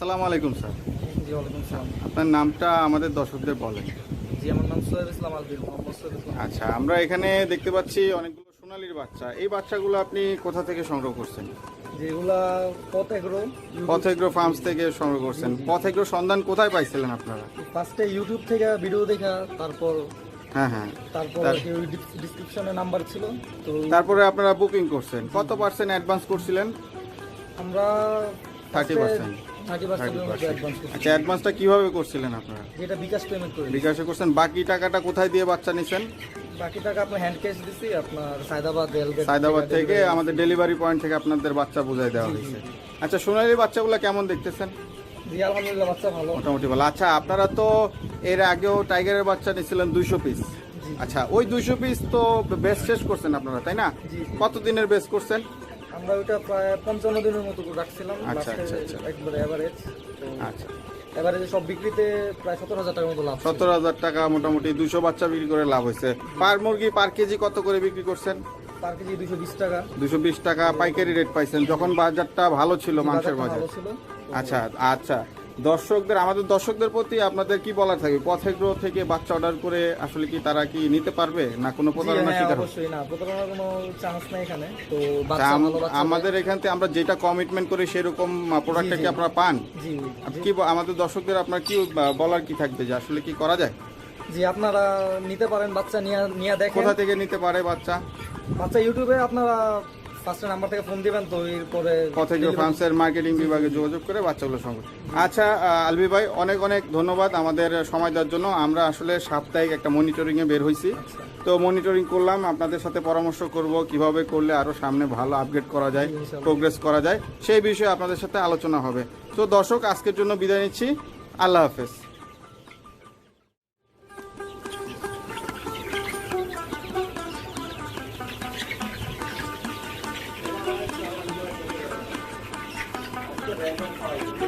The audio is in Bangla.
আলাইকুম স্যার। জি ওয়ালাইকুম সালাম। আপনার নামটা আমাদের দর্শকদের বলেন জি আমার নাম সোহেব ইসলাম আলবির মোহাম্মদ সোহেব ইসলাম। আচ্ছা আমরা এখানে দেখতে পাচ্ছি অনেকগুলো সোনালির বাচ্চা। এই বাচ্চাগুলো আপনি কোথা থেকে সংগ্রহ করছেন? যেগুলা পথেগ্রো ফার্মস থেকে সংগ্রহ করছেন। পথেগ্রো সন্ধান কোথায় পাইছিলেন আপনারা? ফার্স্টে ইউটিউব থেকে ভিডিও দেখা তারপর হ্যাঁ হ্যাঁ। তারপর ডিসক্রিপশনে নাম্বার ছিল তো তারপরে আপনারা বুকিং করছেন। কত পার্সেন্ট অ্যাডভান্স করছিলেন? আমরা থার্টি করছি আচ্ছা অ্যাডভান্সটা কীভাবে করছিলেন আপনারা? যেটা বিকাশ পেমেন্ট করে বিকাশে করছেন। বাকি টাকাটা কোথায় দিয়ে বাচ্চা নিছেন? বাকি টাকা আপনার হ্যান্ড ক্যাশ দিছি আপনার সায়দাবাদ রেলগেট সায়দাবাদ থেকে আমাদের ডেলিভারি পয়েন্ট থেকে আপনাদের বাচ্চা বুঝাই দেওয়া হয়েছে। আচ্ছা সোনালি বাচ্চাগুলো কেমন দেখতেছেন? জি আলহামদুলিল্লাহ বাচ্চা ভালো। মোটামুটি ভালো। আচ্ছা আপনারা তো এর আগেও টাইগারের বাচ্চা নিয়েছিলেন দুইশো পিস আচ্ছা ওই দুইশো পিস তো বেস শেষ করছেন আপনারা তাই না? জি। কত দিনের বেস করছেন? আমরা ওইটা প্রায় পঞ্চান্ন দিনের মতো রাখছিলাম আচ্ছা, আচ্ছা, আচ্ছা। একবারে এভারেজ আচ্ছা। এভারেজে সব বিক্রিতে প্রায় সত্তর হাজার টাকার মতো লাভ ছিল। সত্তর হাজার টাকা মোটামুটি দুশো বাচ্চা বিক্রি করে লাভ হয়েছে। পার মুরগি পার কেজি কত করে বিক্রি করছেন? পার কেজি দুশো বিশ টাকা। দুশো বিশ টাকা পাইকারি রেট পাইছেন। যখন বাজারটা ভালো ছিল বাজার ভালো আচ্ছা আচ্ছা। দর্শকদের আমাদের দর্শকদের প্রতি আপনাদের কি বলার থাকবে? পথেগ্রহ থেকে বাচ্চা অর্ডার করে আসলে কি তারা কি নিতে পারবে? না কোনো প্রতারণা হ্যাঁ, শিকার অবশ্যই না। প্রতারণার কোনো চান্স নাই এখানে। তো বাচ্চা ভালো বাচ্চা আমাদের এখান থেকে আমরা যেটা কমিটমেন্ট করি সেরকম প্রোডাক্টটা কি আপনারা পান? জি আপনি কি ব- আমাদের দর্শকদের আপনার কি বা- বলার কি থাকবে যে আসলে কি করা যায়? জি আপনারা নিতে পারেন বাচ্চা নিয়ে নিয়ে দেখেন। কোথা থেকে নিতে পারে বাচ্চা? বাচ্চা ইউটিউবে আপনারা ফার্স্ট নাম্বার থেকে ফোন দিবেন তো এরপরে পথেগ্রহ ফার্মসের মার্কেটিং বিভাগে যোগাযোগ করে বাচ্চাগুলো সংগ্রহ আচ্ছা আলবি ভাই অনেক অনেক ধন্যবাদ আমাদের সময় দেওয়ার জন্য। আমরা আসলে সাপ্তাহিক একটা মনিটরিংয়ে বের হয়েছি। তো মনিটরিং করলাম আপনাদের সাথে পরামর্শ করব কীভাবে করলে আরও সামনে ভালো আপগ্রেড করা যায় প্রোগ্রেস করা যায়। সেই বিষয়ে আপনাদের সাথে আলোচনা হবে। তো দর্শক আজকের জন্য বিদায় নিচ্ছি। আল্লাহ হাফেজ। ค่อยๆ